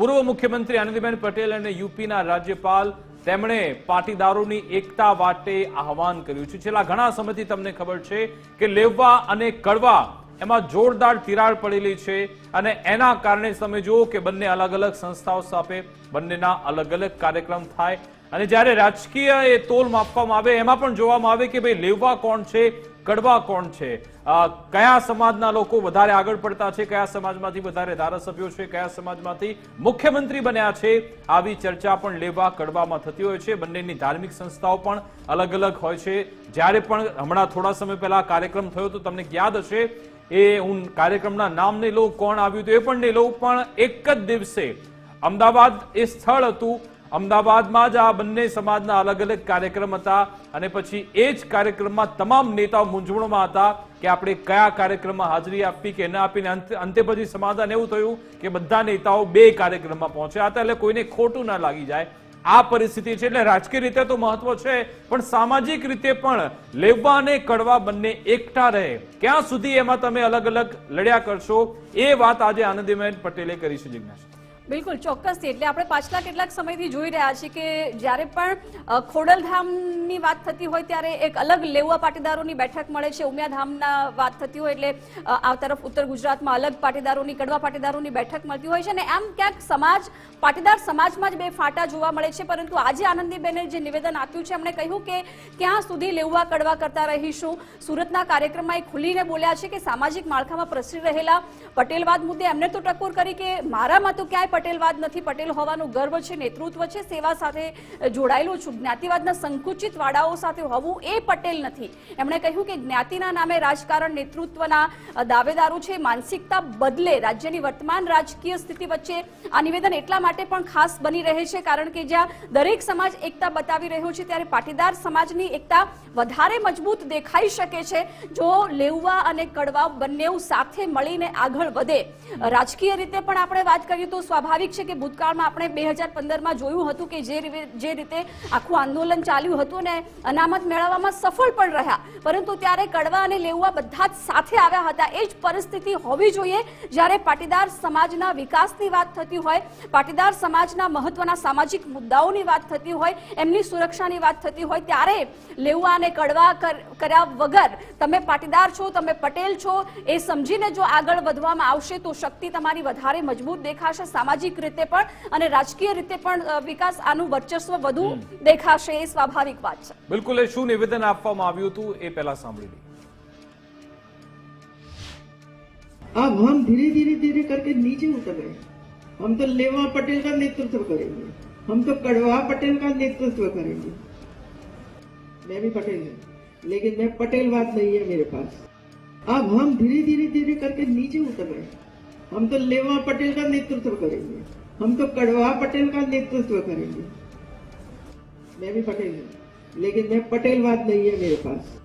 પૂર્વ મુખ્યમંત્રી આનંદીબેન પટેલ અને યુપીના રાજ્યપાલ તેમણે પાટીદારોની એકતા માટે આહવાન કર્યું છે. છેલ્લા ઘણા સમયથી તમને ખબર છે કે લેવા અને કડવા એમાં જોરદાર તિરાડ પડેલી છે અને એના કારણે તમે જુઓ કે બંને અલગ અલગ સંસ્થાઓ સાથે બંનેના અલગ અલગ કાર્યક્રમ થાય. અને જ્યારે રાજકીય એ તોલ માપવામાં આવે, એમાં પણ જોવામાં આવે કે ભાઈ લેવા કોણ છે કડવા કોણ છે? કયા સમાજના લોકો વધારે આગળ પડતા છે? કયા સમાજમાંથી વધારે ધારાસભ્યો છે? કયા સમાજમાંથી મુખ્યમંત્રી બન્યા છે? આવી ચર્ચા પણ લેવા કડવામાં થતી હોય છે. બંનેની ધાર્મિક સંસ્થાઓ પણ અલગ અલગ હોય છે. જ્યારે પણ હમણાં થોડા સમય પહેલા કાર્યક્રમ થયો તો તમને યાદ હશે, એ હું કાર્યક્રમના નામ નહીં લઉં, કોણ આવ્યું હતું એ પણ નહીં લઉં, પણ એક જ દિવસે અમદાવાદ એ સ્થળ હતું. અમદાવાદમાં જ આ બંને સમાજના અલગ અલગ કાર્યક્રમ હતા અને પછી એ જ કાર્યક્રમમાં તમામ નેતાઓ મૂંઝવણમાં હતા કે આપણે કયા કાર્યક્રમમાં હાજરી આપવી કે ન આપીને અંતે પછી સમાધાન એવું થયું કે બધા નેતાઓ બે કાર્યક્રમમાં પહોંચ્યા હતા એટલે કોઈને ખોટું ના લાગી જાય. આ પરિસ્થિતિ છે એટલે રાજકીય રીતે તો મહત્વ છે, પણ સામાજિક રીતે પણ લેવા અને કડવા બંને એકઠા રહે. ક્યાં સુધી એમાં તમે અલગ અલગ લડ્યા કરશો એ વાત આજે આનંદીબેન પટેલે કરી છે જિજ્ઞાસા. બિલકુલ ચોક્કસથી એટલે આપણે પાછલા કેટલાક સમયથી જોઈ રહ્યા છીએ કે જ્યારે પણ ખોડલધામની વાત થતી હોય ત્યારે એક અલગ લેવા પાટીદારોની બેઠક મળે છે. ઉમિયાધામના વાત થતી હોય એટલે આ તરફ ઉત્તર ગુજરાતમાં અલગ પાટીદારોની કડવા પાટીદારોની બેઠક મળતી હોય છે અને આમ ક્યાંક સમાજ, પાટીદાર સમાજમાં જ બે ફાટા જોવા મળે છે. પરંતુ આજે આનંદીબેને જે નિવેદન આપ્યું છે, એમણે કહ્યું કે ક્યાં સુધી લેવા, કડવા કરતા રહીશું? સુરતના કાર્યક્રમમાં એ ખુલીને બોલ્યા છે કે સામાજિક માળખામાં પ્રસરી રહેલા પટેલવાદ મુદ્દે એમને તો ટકોર કરી કે મારામાં તો ક્યાંય પટેલવાદ નથી. પટેલ હોવાનું ગર્વ છે, નેતૃત્વ છે, સેવા સાથે જોડાયેલું છું. જ્ઞાતિવાદના સંકુચિત વાડાઓ સાથે હોવું એ પટેલ નથી. એમણે કહ્યું કે જ્ઞાતિના નામે રાજકારણ નેતૃત્વના દાવેદારો છે. માનસિકતા બદલે રાજ્યની વર્તમાન રાજકીય સ્થિતિ વચ્ચે આ નિવેદન એટલા માટે પણ ખાસ બની રહે છે, કારણ કે જ્યાં દરેક સમાજ એકતા બતાવી રહ્યો છે, ત્યારે પાટીદાર સમાજની એકતા વધારે મજબૂત દેખાઈ શકે છે. જો લેવવા અને કડવા બંને સાથે મળીને આગળ વધે. રાજકીય રીતે પણ આપણે વાત કરીએ તો સ્વાભાવિક છે કે ભૂતકાળમાં આપણે બે હજાર જોયું હતું કે જે જે રીતે આખું આંદોલન ચાલ્યું હતું ને અનામત મેળવવામાં સફળ પણ રહ્યા. પરંતુ ત્યારે કડવા અને લેવવા બધા જ સાથે આવ્યા હતા. એ જ પરિસ્થિતિ હોવી જોઈએ. જ્યારે પાટીદાર સમાજના વિકાસની વાત થતી હોય, પાટીદાર સમાજના મહત્વના સામાજિક મુદ્દાઓની વાત થતી હોય, એમની સુરક્ષાની વાત થતી હોય, ત્યારે લેવવા અને કડવા કર્યા વગર તમે પાટીદાર છો, તમે પટેલ છો, એ સમજીને જો આગળ વધવામાં આવશે તો શક્તિ તમારી વધારે મજબૂત દેખાશે. સામાજિક રીતે પણ અને રાજકીય રીતે પણ અ, વિકાસ આનું વર્ચસ્વ વધુ દેખાશે એ સ્વાભાવિક વાત છે બિલકુલ એ શું નિવેદન આપવામાં આવ્યું હતું એ પહેલા સાંભળી લઈએ अब हम धीरे धीरे धीरे करके नीचे उतर रहे हैं हम तो लेवा पटेल का नेतृत्व करेंगे हम तो कड़वा पटेल का नेतृत्व करेंगे मैं भी पटेल हूँ लेकिन मैं पटेलवाद नहीं है मेरे पास अब हम धीरे धीरे धीरे करके नीचे उतर रहे हैं हम तो लेवा पटेल का नेतृत्व करेंगे हम तो कड़वा पटेल का नेतृत्व करेंगे मैं भी पटेल हूँ लेकिन मैं पटेलवाद नहीं है मेरे पास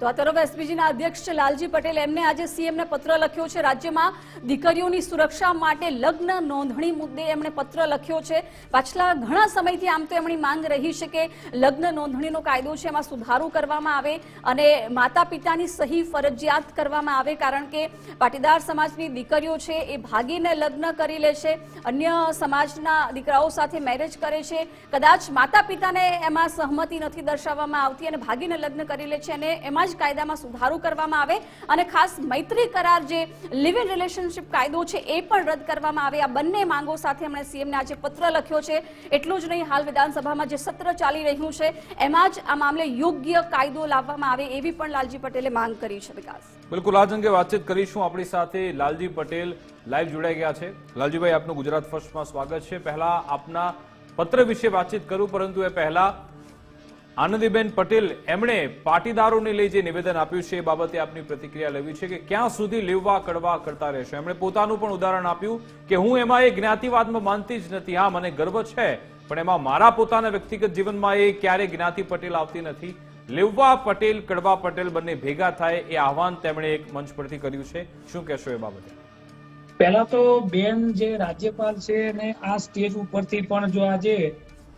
તો આ તરફ એસપીજીના અધ્યક્ષ લાલજી પટેલ. એમને આજે સીએમને પત્ર લખ્યો છે. રાજ્યમાં દીકરીઓની સુરક્ષા માટે લગ્ન નોંધણી મુદ્દે એમણે પત્ર લખ્યો છે. પાછલા ઘણા સમયથી આમ તો એમની માંગ રહી છે કે લગ્ન નોંધણીનો કાયદો છે, એમાં સુધારો કરવામાં આવે અને માતા પિતાની સહી ફરજિયાત કરવામાં આવે, કારણ કે પાટીદાર સમાજની દીકરીઓ છે એ ભાગીને લગ્ન કરી લે છે, અન્ય સમાજના દીકરાઓ સાથે મેરેજ કરે છે. કદાચ માતા પિતાને એમાં સહમતિ નથી દર્શાવવામાં આવતી અને ભાગીને લગ્ન કરી લે છે અને એમાં જ કાયદામાં સુધારો કરવામાં આવે અને ખાસ મૈત્રી કરાર જે લિવ ઇન રિલેશનશિપ કાયદો છે એ પણ રદ કરવામાં આવે. આ બંને માંગો સાથે એમણે સીએમને આજે પત્ર લખ્યો છે. એટલું જ નહીં, હાલ વિધાનસભામાં જે સત્ર ચાલી રહ્યું છે, એમાં જ આ મામલે યોગ્ય કાયદો લાવવામાં આવે એવી પણ લાલજી પટેલે માંગ કરી છે વિકાસ. બિલકુલ, આજ અંગે વાતચીત કરીશું. આપણી સાથે લાલજી પટેલ લાઈવ જોડાઈ ગયા છે. લાલજીભાઈ, આપનું ગુજરાત ફર્સ્ટમાં સ્વાગત છે. પહેલા આપના પત્ર વિશે વાતચીત કરું, પરંતુ એ પહેલા આનંદીબેન પટેલ, એમણે પાટીદારોને લઈ જે નિવેદન આપ્યું છે એ બાબતે આપની પ્રતિક્રિયા લેવી છે કે ક્યાં સુધી લેવા, કડવા કરતા રહેશે. એમણે પોતાનું પણ ઉદાહરણ આપ્યું કે હું એમાં એ જ્ઞાતિવાદમાં માનતી જ નથી. હા, મને ગર્વ છે, પણ એમાં મારા પોતાના વ્યક્તિગત જીવનમાં એ ક્યારે જ્ઞાતિ પટેલ આવતી નથી. લેવવા પટેલ, કડવા પટેલ બંને ભેગા થાય એ આહવાન તેમણે એક મંચ પરથી કર્યું છે. શું કહેશો એ બાબતે? પહેલા તો બેન જે રાજ્યપાલ છે ને આ સ્ટેજ ઉપરથી પણ જો આજે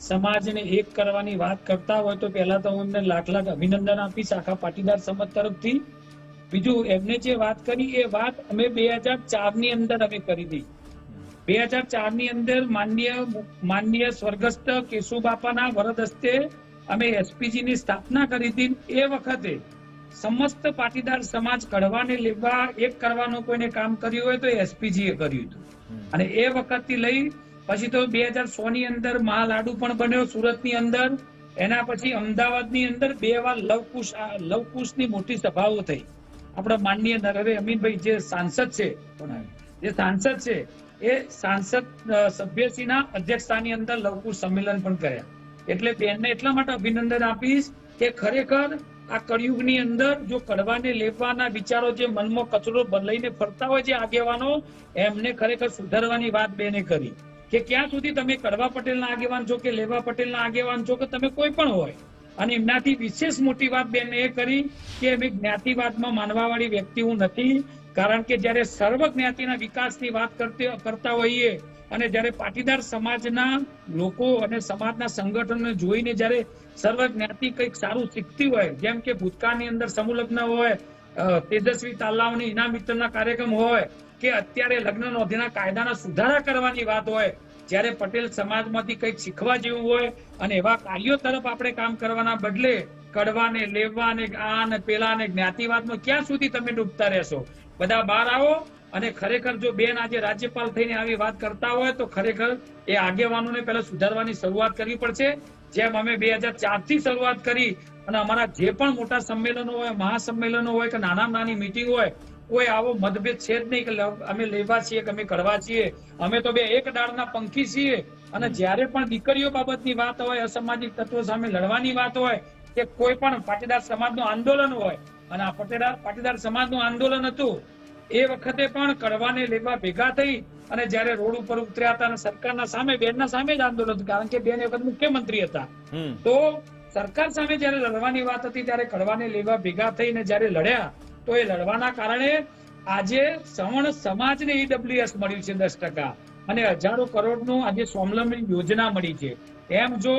સમાજને એક કરવાની વાત કરતા હોય તો પહેલા તો હું એમને લાખ લાખ અભિનંદન આપીશ આખા પાટીદાર સમાજ તરફથી. બીજું એમને જે વાત કરી એ વાત અમે બે હજાર ચારની અંદર અમે કરી હતી બે હજાર ચારની અંદર માન્ય માન્ય સ્વર્ગસ્થ કેશુબાપાના વરદ હસ્તે અમે એસપીજી ની સ્થાપના કરી હતી એ વખતે સમસ્ત પાટીદાર સમાજ કડવાને લેવા એક કરવાનું કોઈને કામ કર્યું હોય તો એસપીજી એ કર્યું હતું. અને એ વખતથી લઈ પછી તો બે હજાર સો ની અંદર મહાલાડુ પણ બન્યો સુરતની અંદર. એના પછી અમદાવાદની અંદર બે વાર લવકુશ લવકુશની મોટી સભાઓ થઈ. આપણા માનનીય નરહરી અમીનભાઈ જે સાંસદ છે જે સાંસદ છે, એ સાંસદ સભ્યશ્રીના અધ્યક્ષતાની અંદર લવકુશ સંમેલન પણ કર્યા. એટલે બેનને એટલા માટે અભિનંદન આપીશ કે ખરેખર આ કળિયુગની અંદર જો કડવાને લેવાના વિચારો જે મનમાં કચરો લઈને ફરતા હોય છે આગેવાનો, એમને ખરેખર સુધારવાની વાત બેને કરી. કે ક્યાં સુધી તમે કડવા પટેલના આગેવાન છો કે લેવા પટેલના આગેવાન છો કે તમે કોઈ પણ હોય. અને એમનાથી વિશેષ મોટી વાત બેન એ કરી કે અમે જ્ઞાતિવાદમાં માનવાવાળી વ્યક્તિ હું નથી. કારણ કે જ્યારે સર્વ જ્ઞાતિના વિકાસની વાત કરતા હોઈએ અને જ્યારે પાટીદાર સમાજના લોકો અને સમાજના સંગઠનને જોઈને જ્યારે સર્વ જ્ઞાતિ કંઈક સારું શીખતી હોય, જેમ કે ભૂતકાળની અંદર સમૂહ લગ્ન હોય તેજસ્વી તાલાવની ઇનામ વિતરણના કાર્યક્રમ હોય કે અત્યારે લગ્ન નોંધીના કાયદાના સુધારા કરવાની વાત હોય, જ્યારે પટેલ સમાજમાંથી કંઈક શીખવા જેવું હોય અને એવા કાર્યો તરફ આપણે કામ કરવાના બદલે કડવાને, લેવાને આ ને પેલા ને જ્ઞાતિવાદમાં ક્યાં સુધી તમે ડૂબતા રહેશો? બધા બહાર આવો અને ખરેખર જો બેન આજે રાજ્યપાલ થઈને આવી વાત કરતા હોય તો ખરેખર એ આગેવાનોને પહેલા સુધારવાની શરૂઆત કરવી પડશે. જેમ અમે બે હજાર ચારથી શરૂઆત કરી અને અમારા જે પણ મોટા સંમેલનો હોય, મહાસંમેલનો હોય કે નાના નાની મીટિંગ હોય કોઈ આવો મતભેદ છે જ નહીં કે અમે લેવા છીએ કે અમે કરવા છીએ. અમે તો બે એક ડાળના પંખી છીએ. અને જ્યારે પણ દીકરીઓ બાબતની વાત હોય અસામાજિક તત્વો સામે લડવાની વાત હોય કે કોઈ પણ પાટીદાર સમાજનું આંદોલન હોય અને આ પાટીદાર પાટીદાર સમાજનું આંદોલન હતું એ વખતે પણ કડવાને લેવા ભેગા થઈ અને જ્યારે રોડ ઉપર ઉતર્યા હતા અને સરકારના સામે બેનના સામે જ આંદોલન હતું કારણ કે બેન એ વખત મુખ્યમંત્રી હતા. તો સરકાર સામે જ્યારે લડવાની વાત હતી ત્યારે કડવાને લેવા ભેગા થઈને જ્યારે લડ્યા તો એ લડવાના કારણે આજે સવર્ણ સમાજને ઈડબ્લ્યુએસ મળ્યું છે દસ ટકા. અને હજારો કરોડનું આજે સ્વાવલંબી યોજના મળી છે. એમ જો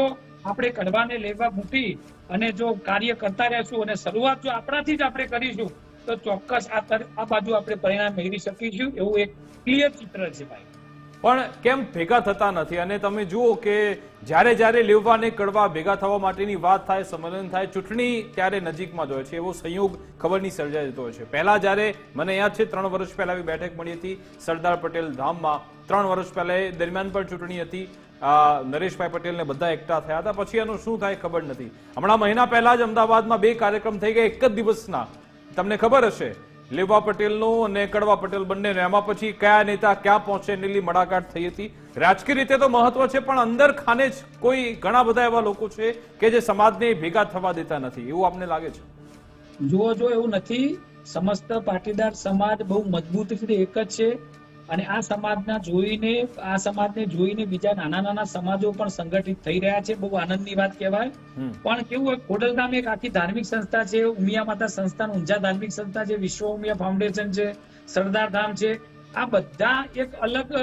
આપણે કડવાને લેવા મૂકી અને જો કાર્ય કરતા રહેશું અને શરૂઆત જો આપણાથી જ આપણે કરીશું, તો ચોક્કસ આ આ બાજુ આપણે પરિણામ મેળવી શકીશું. એવું એક ક્લિયર ચિત્ર છે ભાઈ. પણ કેમ ભેગા થતા નથી? અને તમે જુઓ કે જ્યારે જ્યારે લેવા અને કડવા ભેગા થવા માટેની વાત થાય, સંમેલન થાય, ચૂંટણી ત્યારે નજીકમાં જ હોય છે. એવો સંયોગ ખબરની સર્જાઈ જતો હોય છે. પહેલા જ્યારે મને યાદ છે, ત્રણ વર્ષ પહેલા આવી બેઠક મળી હતી સરદાર પટેલ ધામમાં. ત્રણ વર્ષ પહેલા દરમિયાન પણ ચૂંટણી હતી. નરેશભાઈ પટેલને બધા એકઠા થયા હતા. પછી એનું શું થાય ખબર નથી. હમણાં મહિના પહેલા જ અમદાવાદમાં બે કાર્યક્રમ થઈ ગયા, એક જ દિવસના. તમને ખબર હશે? લેવા પટેલનું અને કડવા પટેલ બંને એમાં પછી કયા નેતા ક્યાં પહોંચે એની મડાકાટ થઈ હતી. રાજકીય રીતે તો મહત્વ છે, પણ અંદર ખાને જ કોઈ ઘણા બધા એવા લોકો છે કે જે સમાજને ભેગા થવા દેતા નથી. એવું આપને લાગે છે? જુઓ જો એવું નથી. સમસ્ત પાટીદાર સમાજ બહુ મજબૂત રીતે એક જ છે. અને આ સમાજના જોઈને આ સમાજને જોઈને બીજા નાના નાના સમાજો પણ સંગઠિત થઈ રહ્યા છે. બહુ આનંદની વાત કહેવાય. પણ કેવું હોય ખોડલધામ એક આખી ધાર્મિક સંસ્થા છે. ઉમિયા માતા સંસ્થાન ઊંઝા ધાર્મિક સંસ્થા છે. વિશ્વ ઉમિયા ફાઉન્ડેશન છે. સરદાર ધામ છે. આ બધા એક અલગ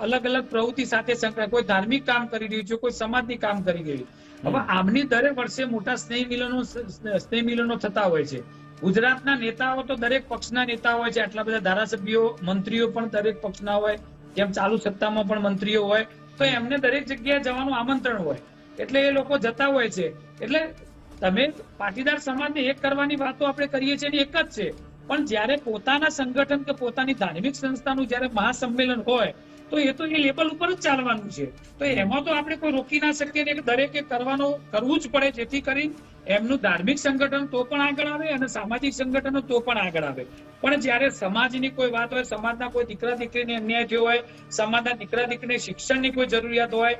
અલગ અલગ પ્રવૃત્તિ સાથે સંકળાય. કોઈ ધાર્મિક કામ કરી રહ્યું છે કોઈ સમાજની કામ કરી રહ્યું. હવે આમની દરેક વર્ષે મોટા સ્નેહ મિલનો સ્નેહ મિલનો થતા હોય છે. ગુજરાતના નેતાઓ તો દરેક પક્ષના નેતા હોય છે. આટલા બધા ધારાસભ્યો, મંત્રીઓ પણ દરેક પક્ષના હોય. જેમ ચાલુ સત્તામાં પણ મંત્રીઓ હોય. તો એમને દરેક જગ્યાએ જવાનું આમંત્રણ હોય. એટલે એ લોકો જતા હોય છે. એટલે તમે પાટીદાર સમાજને એક કરવાની વાતો આપણે કરીએ છીએ એક જ છે. પણ જ્યારે પોતાના સંગઠન કે પોતાની ધાર્મિક સંસ્થાનું જ્યારે મહાસંમેલન હોય તો એ તો એ લેવલ ઉપર જ ચાલવાનું છે. તો એમાં તો આપણે કોઈ રોકી ના શકીએ ને દરેકે કરવાનો, કરવું જ પડે જેથી કરી એમનું ધાર્મિક સંગઠન તો પણ આગળ આવે અને સામાજિક સંગઠનો તો પણ આગળ આવે. પણ જ્યારે સમાજની કોઈ વાત હોય, સમાજના કોઈ દીકરા દીકરીને અન્યાય થયો હોય, સમાજના દીકરા દીકરીને શિક્ષણની કોઈ જરૂરિયાત હોય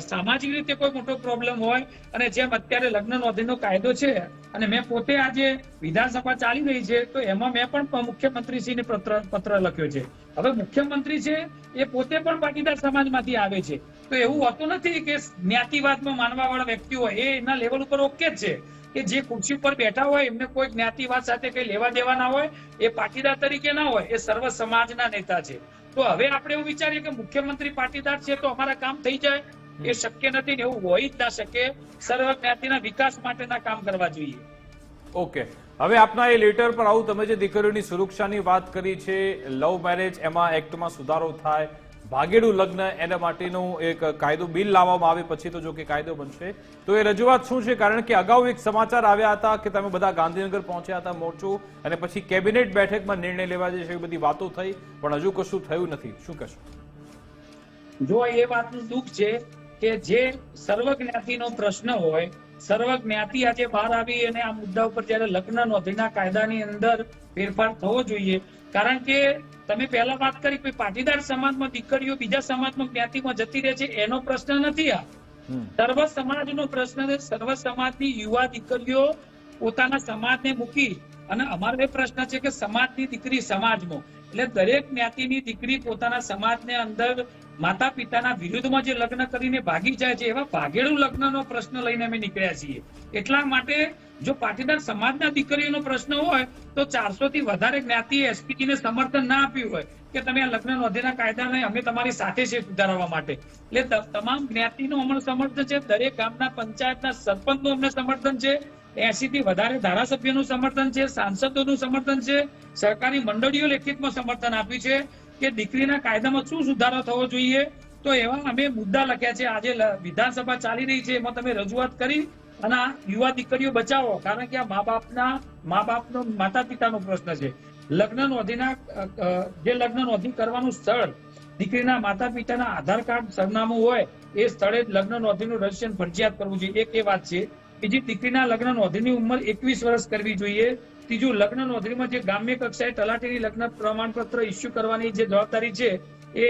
સામાજિક રીતે કોઈ મોટો પ્રોબ્લેમ હોય અને જેમ અત્યારે લગ્ન નોંધણીનો કાયદો છે અને મેં પોતે આજે વિધાનસભા ચાલી રહી છે, તો એમાં મેં પણ મુખ્યમંત્રીશ્રીને પત્ર પત્ર લખ્યો છે. હવે મુખ્યમંત્રી છે એ પોતે પણ પાટીદાર સમાજમાંથી આવે છે. તો એવું હોતું નથી કે જ્ઞાતિવાદમાં માનવા વાળા વ્યક્તિ હોય, એ એના લેવલ ઉપર ઓકે જ છે. કે જે ખુરશી ઉપર બેઠા હોય, એમને કોઈ જ્ઞાતિવાદ સાથે કઈ લેવા દેવા ના હોય, એ પાટીદાર તરીકે ના હોય, એ સર્વ સમાજના નેતા છે. તો હવે આપણે એવું વિચારીએ કે મુખ્યમંત્રી પાટીદાર છે તો અમારા કામ થઈ જાય. એ શક્ય નથી ને એવું હોય જ ના શકે. સર્વ જ્ઞાતિના વિકાસ માટેના કામ કરવા જોઈએ. ઓકે. હવે આપના એ લેટર પર આવું તમે જે દીકરીઓની સુરક્ષાની વાત કરી છે લવ મેરેજ એમાં એક્ટમાં સુધારો થાય ભાગેડું લગ્ન એના માટેનું એક કાયદો બિલ લાવવામાં આવે પછી તો જો કે કાયદો બનશે. તો એ રજૂઆત શું છે? કારણ કે અગાઉ એક સમાચાર આવ્યા હતા કે તમે બધા ગાંધીનગર પહોંચ્યા હતા મોરચો અને પછી કેબિનેટ બેઠકમાં નિર્ણય લેવા જશે એવી બધી વાતો થઈ પણ હજુ કશું થયું નથી. શું કહેશો? જો એ વાતનું દુઃખ છે કે જે સર્વજ્ઞાતિનો પ્રશ્ન હોય સર્વજ્ઞાતિ આજે બહાર આવી અને આ મુદ્દા ઉપર જ્યારે લગ્ન નોંધણીના કાયદાની અંદર ફેરફાર થવો જોઈએ. કારણ કે તમે પહેલા વાત કરી કે પાટીદાર સમાજમાં દીકરીઓ બીજા સમાજમાં જ્ઞાતિમાં જતી રહે છે એનો પ્રશ્ન નથી આ. સર્વ સમાજનો પ્રશ્ન છે સર્વ સમાજની યુવા દીકરીઓ પોતાના સમાજને મૂકી. અને અમારો એ પ્રશ્ન છે કે સમાજની દીકરી સમાજમાં. એટલે દરેક જ્ઞાતિની દીકરી પોતાના સમાજને અંદર માતા પિતાના વિરુદ્ધમાં જે લગ્ન કરીને ભાગી જાય છે, એવા ભાગેડું લગ્નનો પ્રશ્ન લઈને અમે નીકળ્યા છીએ. એટલા માટે જો પાટીદાર સમાજના દીકરીઓનો પ્રશ્ન હોય, તો ચારસો થી વધારે જ્ઞાતિએ એસપીજી ને સમર્થન ના આપ્યું હોય કે તમે આ લગ્ન નોંધીના કાયદાને અમે તમારી સાથે છે સુધારવા માટે. એટલે તમામ જ્ઞાતિનું અમને સમર્થન છે, દરેક ગામના પંચાયતના સરપંચનું અમને સમર્થન છે એસી થી વધારે ધારાસભ્યોનું સમર્થન છે, સાંસદોનું સમર્થન છે, સરકારી મંડળીઓ લેખિતમાં સમર્થન આપ્યું છે કે દીકરીના કાયદામાં શું સુધારો થવો જોઈએ. તો એવા અમે મુદ્દા લખ્યા છે. આજે વિધાનસભા ચાલી રહી છે. એમાં તમે રજૂઆત કરી અને યુવા દીકરીઓ બચાવો. કારણ કે આ મા બાપના, મા બાપનો માતા પિતાનો પ્રશ્ન છે. લગ્ન નોંધીના જે લગ્ન નોંધી કરવાનું સ્થળ દીકરીના માતા પિતાના આધાર કાર્ડ સરનામું હોય, એ સ્થળે જ લગ્ન નોંધીનું રજીસ્ટ્રેશન ફરજિયાત કરવું જોઈએ. એક એ વાત છે. બીજી દીકરીના લગ્ન નોંધણીની ઉંમર એકવીસ વર્ષ કરવી જોઈએ. ત્રીજું, લગ્ન નોંધણીમાં જે ગ્રામ્ય કક્ષાએ તલાટીની લગ્ન પ્રમાણપત્ર ઇસ્યુ કરવાની જે જવાબદારી છે, એ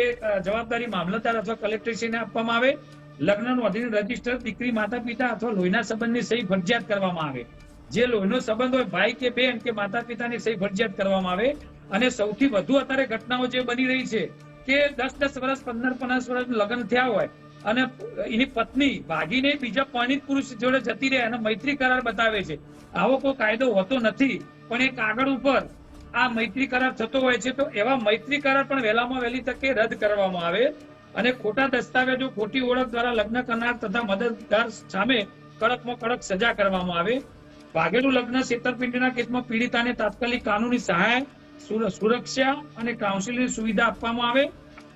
જવાબદારી મામલતદાર અથવા કલેક્ટરશ્રીને આપવામાં આવે. લગ્ન નોંધણી રજિસ્ટર દીકરી માતા પિતા અથવા લોહીના સંબંધની સહી ફરજિયાત કરવામાં આવે. જે લોહીનો સંબંધ હોય ભાઈ કે બેન કે માતા પિતાની સહી ફરજિયાત કરવામાં આવે. અને સૌથી વધુ અત્યારે ઘટનાઓ જે બની રહી છે કે દસ દસ વર્ષ, પંદર પંદર વર્ષ લગ્ન થયા હોય અને એની પત્ની ભાગીને બીજા પરણિત પુરુષ જોડે જતી રહે અને મૈત્રી કરાર બતાવે છે. આવો કોઈ કાયદો હોતો નથી, પણ એ કાગળ ઉપર આ મૈત્રી કરાર થતો હોય છે, તો એવા મૈત્રી કરાર પણ વહેલામાં વહેલી તકે રદ કરવામાં આવે. અને ખોટા દસ્તાવેજો ખોટી ઓળખ દ્વારા લગ્ન કરનાર તથા મદદગાર સામે કડકમાં કડક સજા કરવામાં આવે. ભાગેલું લગ્ન છેતરપિંડીના કેસમાં પીડિતાને તાત્કાલિક કાનૂની સહાય સુરક્ષા અને કાઉન્સિલિંગની સુવિધા આપવામાં આવે.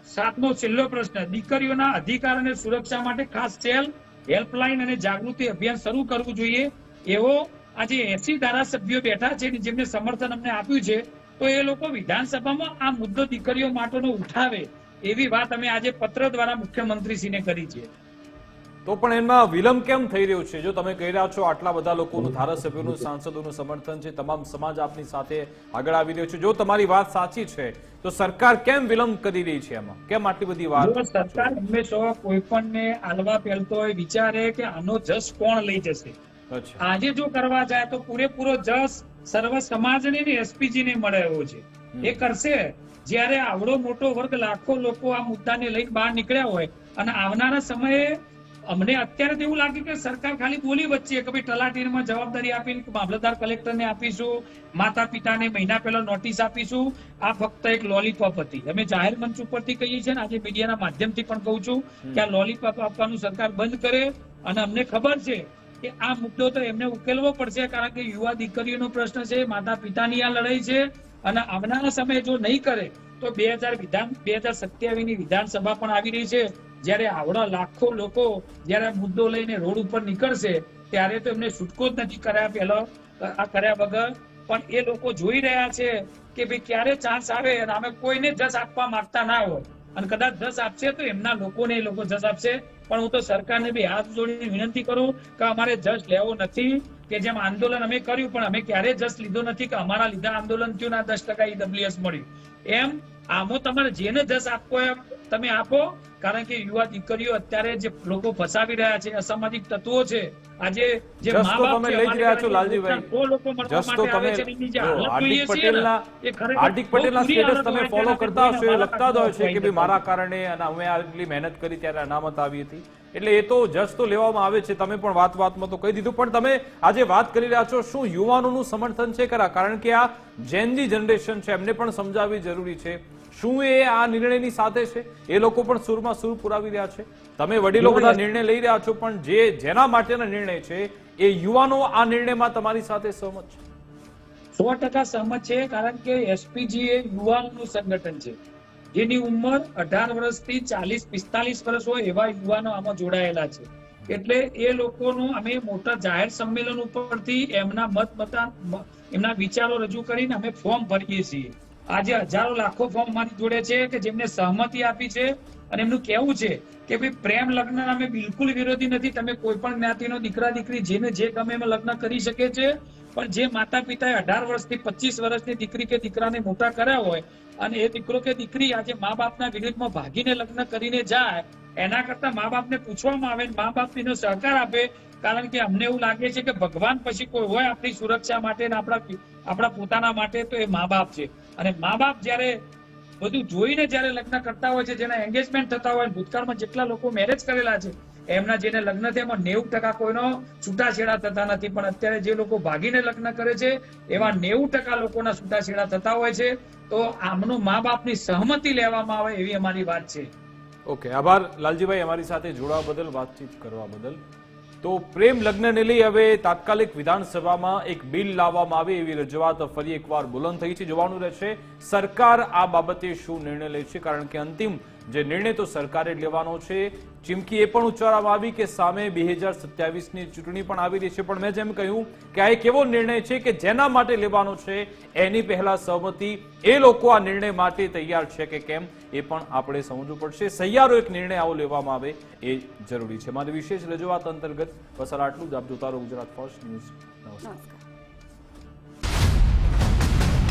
સાતમો છેલ્લો પ્રશ્ન, દીકરીઓના અધિકાર અને સુરક્ષા માટે ખાસ સેલ, હેલ્પલાઇન અને જાગૃતિ અભિયાન શરૂ કરવું જોઈએ. એવો આજે એસી ધારાસભ્યો બેઠા છે જેમને સમર્થન અમને આપ્યું છે, તો એ લોકો વિધાનસભામાં આ મુદ્દો દીકરીઓ માટેનો ઉઠાવે એવી વાત અમે આજે પત્ર દ્વારા મુખ્યમંત્રીશ્રીને કરી છે. તો પણ એમાં વિલંબ કેમ થઈ રહ્યો છે? જો તમે કહી રહ્યા છો આટલા બધા લોકોનું ધારાસભ્યોનું સાંસદોનું સમર્થન છે તમામ સમાજ આપની સાથે આગળ આવી રહ્યો છે. જો તમારી વાત સાચી છે તો સરકાર કેમ વિલંબ કરી રહી છે એમાં? કેમ આટલી બધી વાત સરકાર હંમેશા કોઈ પણ ને આલવા પહેલતો હોય વિચારે કે આનો જસ કોણ લઈ જશે? આજે જો કરવા જાય તો પૂરેપૂરો જસ સર્વ સમાજને ને એસપીજી ને મળે એવો છે. એ કરશે. જ્યારે આવડો મોટો વર્ગ લાખો લોકો આ મુદ્દાને લઈને બહાર નીકળ્યા હોય અને આવનારા સમયે અમને અત્યારે તો એવું લાગ્યું કે સરકાર ખાલી બોલી વચ્ચે કે ભાઈ તલાટીમાં જવાબદારી આપીને મામલતદાર કલેક્ટરને આપીશું માતા પિતાને મહિના પહેલા નોટિસ આપીશું આ ફક્ત એક લોલીપોપ હતી. અમે જાહેર મંચ ઉપરથી કહીએ છીએ ને આજે મીડિયાના માધ્યમથી પણ કહું છું કે આ લોલીપોપ આપવાનું સરકાર બંધ કરે અને અમને ખબર છે કે આ મુદ્દો તો એમને ઉકેલવો પડશે કારણ કે યુવા દીકરીઓનો પ્રશ્ન છે માતા પિતાની આ લડાઈ છે અને આવનારા સમયે જો નહીં કરે તો બે હજાર વિધાન બે હજાર સત્યાવીસની વિધાનસભા પણ આવી રહી છે. જ્યારે આવડા લાખો લોકો જ્યારે આ મુદ્દો લઈને રોડ ઉપર નીકળશે, ત્યારે તો એમને છૂટકો જ નથી કર્યા પહેલો આ કર્યા વગર. પણ એ લોકો જોઈ રહ્યા છે કે ભાઈ ક્યારે ચાન્સ આવે અને અમે કોઈને જસ આપવા માંગતા ના હોય. અને કદાચ જસ આપશે તો એમના લોકોને એ લોકો જસ આપશે. પણ હું તો સરકારને બી હાથ જોડીને વિનંતી કરું કે અમારે જસ લેવો નથી, કે જેમ આંદોલન અમે કર્યું પણ અમે ક્યારે જસ લીધો નથી કે અમારા લીધા આંદોલન થયું ના દસ ટકા ઈડબ્લ્યુએસ મળ્યું. એમ આમાં તમારે જેને જસ આપવો એમ તમે આપો. કારણ કે યુવા દીકરીઓ અત્યારે જે લોકો ફસાવી રહ્યા છે અસામાજિક તત્વો છે આજે જે મા બાપ છે, લઈ રહ્યા છો, લાલજીભાઈ. લોકો મળવા માટે આવે છે, જે હાર્દિક પટેલના હાર્દિક પટેલના સ્ટેટસ તમે ફોલો કરતા હશો એ લખતા જ હોય છે કે ભાઈ મારા કારણે અને અમે આટલી મહેનત કરી ત્યારે અનામત આવી હતી. એટલે એ તો જસ તો લેવામાં આવે છે તમે પણ વાત વાતમાં તો કહી દીધું. પણ તમે આજે વાત કરી રહ્યા છો શું યુવાનોનું સમર્થન છે ખરા? કારણ કે આ જેનજી જનરેશન છે એમને પણ સમજાવવી જરૂરી છે. શું એ આ નિર્ણયની સાથે છે? એ લોકો પણ સુરમાં સુર પુરાવી રહ્યા છે. તમે વડીલો બધા નિર્ણય લઈ રહ્યા છો પણ જે જેના માટેના નિર્ણય છે એ યુવાનો આ નિર્ણયમાં તમારી સાથે સહમત છે. સો ટકા સહમત છે કારણ કે એસપીજી એ યુવાનોનું સંગઠન છે. જેની ઉંમર અઢાર વર્ષથી ચાલીસ પિસ્તાલીસ વર્ષ હોય એવા યુવાનો આમાં જોડાયેલા છે. એટલે એ લોકોનું અમે મોટા જાહેર સંમેલન ઉપરથી એમના મત મતા એમના વિચારો રજૂ કરીને અમે ફોર્મ ભરીએ છીએ. આજે હજારો લાખો ફોર્મ મારી જોડે છે કે જેમને સહમતિ આપી છે અને એમનું કહેવું છે કે ભાઈ, પ્રેમ લગ્ન અમે બિલકુલ વિરોધી નથી. તમે કોઈ પણ જ્ઞાતિનો દીકરા, દીકરી, જેને જે ગમે એમાં લગ્ન કરી શકે છે. પણ જે માતા પિતાએ અઢાર વર્ષથી પચીસ વર્ષની દીકરી કે દીકરાને મોટા કર્યા હોય અને એ દીકરો કે દીકરી આજે મા બાપના વિરુદ્ધમાં ભાગીને લગ્ન કરીને જાય એના કરતા મા બાપને પૂછવામાં આવે મા બાપ એનો સહકાર આપે, કારણ કે અમને એવું લાગે છે કે ભગવાન પછી કોઈ હોય આપણી સુરક્ષા માટે ને આપણા આપણા પોતાના માટે તો એ મા બાપ છે. અને મા બાપ જ્યારે બધું જોઈને જ્યારે લગ્ન કરતા હોય છે, જેના એન્ગેજમેન્ટ થતા હોય ભૂતકાળમાં જેટલા લોકો મેરેજ કરેલા છે, એમના જેને લગ્ન થયા એમાં નેવું ટકા કોઈનો છૂટાછેડા થતા નથી. પણ અત્યારે જે લોકો ભાગીને લગ્ન કરે છે, એવા નેવું ટકા લોકોના છૂટાછેડા થતા હોય છે. તો આમનું મા બાપની સહમતિ લેવામાં આવે એવી અમારી વાત છે. ઓકે, આભાર. લાલજીભાઈ, અમારી સાથે જોડાવા બદલ વાતચીત કરવા બદલ તો પ્રેમ લગ્નને લઈ હવે તાત્કાલિક વિધાનસભામાં એક બિલ લાવવામાં આવે એવી રજૂઆત ફરી એકવાર બુલંદ થઈ છે. જોવાનું રહેશે, સરકાર આ બાબતે શું નિર્ણય લે છે? કારણ કે અંતિમ જે નિર્ણય તો સરકારે લેવાનો છે. ચીમકી એ પણ ઉચ્ચારવામાં આવી કે સામે બે હજાર સત્યાવીસની ચૂંટણી પણ આવી રહી છે. પણ મેં જેમ કહ્યું કે આ એક એવો નિર્ણય છે કે જેના માટે લેવાનો છે એની પહેલા સહમતિ. એ લોકો આ નિર્ણય માટે તૈયાર છે કે કેમ એ પણ આપણે સમજવું પડશે. સહિયારો એક નિર્ણય આવો લેવામાં આવે એ જરૂરી છે. મારી વિશેષ રજૂઆત અંતર્ગત બસ આટલું જ. આપ જોતા રહો ગુજરાત ફર્સ્ટ ન્યૂઝ. નમસ્કાર.